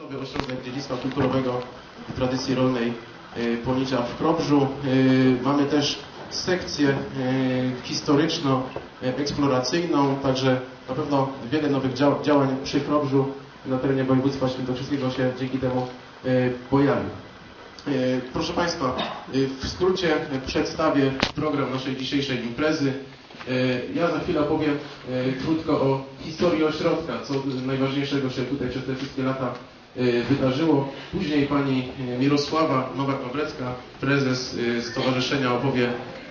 Państwowy Ośrodek Dziedzictwa Kulturowego i Tradycji Rolnej y, Ponicza w Krobrzu. Y, Mamy też sekcję y, historyczno-eksploracyjną, także na pewno wiele nowych dział- działań przy Krobrzu na terenie województwa świętokrzyskiego się dzięki temu pojawi. Proszę Państwa, w skrócie przedstawię program naszej dzisiejszej imprezy. Ja za chwilę opowiem y, krótko o historii ośrodka, co najważniejszego się tutaj przez te wszystkie lata wydarzyło. Później pani y, Mirosława Nowak-Nowrecka, prezes y, stowarzyszenia opowie,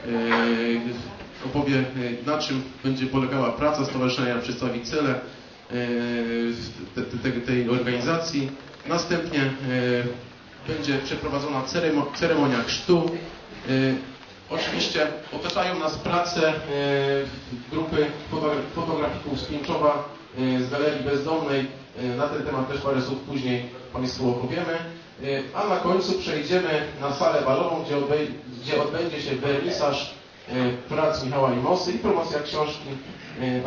y, opowie y, na czym będzie polegała praca stowarzyszenia, przedstawi cele y, te- te- te- tej organizacji. Następnie y, będzie przeprowadzona ceremo- ceremonia chrztu. Oczywiście otaczają nas prace y, grupy fotogra- fotografików z Pińczowa, y, z Galerii Bezdomnej. Y, Na ten temat też parę słów później Państwu opowiemy. A na końcu przejdziemy na salę balową, gdzie, odbej- gdzie odbędzie się wernisaż prac Michała Limosy i promocja książki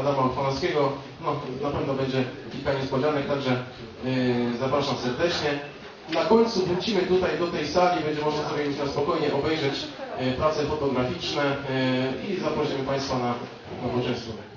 Adama Uchwanowskiego. No, na pewno będzie kilka niespodzianek, także zapraszam serdecznie. Na końcu wrócimy tutaj do tej sali, będzie można sobie już na spokojnie obejrzeć e, prace fotograficzne e, i zaprosimy Państwa na, poczęstunek.